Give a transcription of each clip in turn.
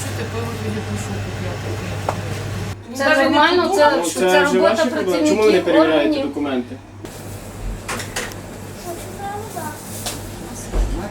що тепер пиво тоді пишу купляти? Це нормально, не це, це робота ваші. Чому ви не перевіряєте органів. документи? Ми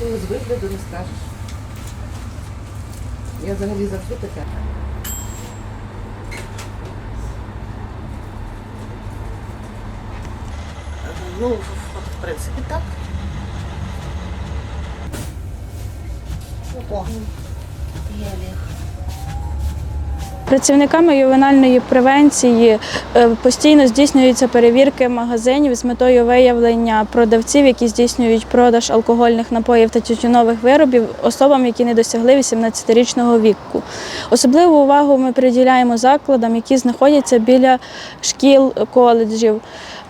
вигляду, з вигляду не скажеш. Я взагалі завжди така. Ну, в, принципі, так. О, є Олег. Працівниками ювенальної превенції е, постійно здійснюються перевірки магазинів з метою виявлення продавців, які здійснюють продаж алкогольних напоїв та тютюнових виробів особам, які не досягли 18-річного віку. Особливу увагу ми приділяємо закладам, які знаходяться біля шкіл, коледжів.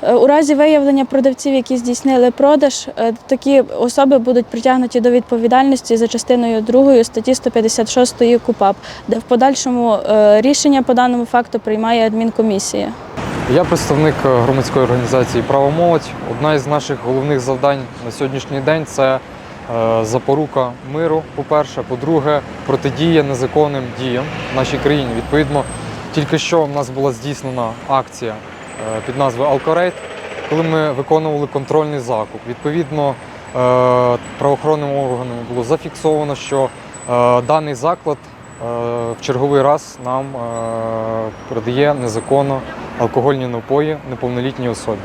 Е, У разі виявлення продавців, які здійснили продаж, е, такі особи будуть притягнуті до відповідальності за частиною 2 статті 156 КУПАП, де в подальшому е, рішення по даному факту приймає адмінкомісія. Я представник громадської організації Право молодь. Одна із наших головних завдань на сьогоднішній день це запорука миру, по-перше. По-друге, протидія незаконним діям в нашій країні. Відповідно, тільки що в нас була здійснена акція під назвою Алкорейт, коли ми виконували контрольний закуп. Відповідно, е, правоохоронними органами було зафіксовано, що е, даний заклад е, в черговий раз нам е, продає незаконно алкогольні напої неповнолітній особі.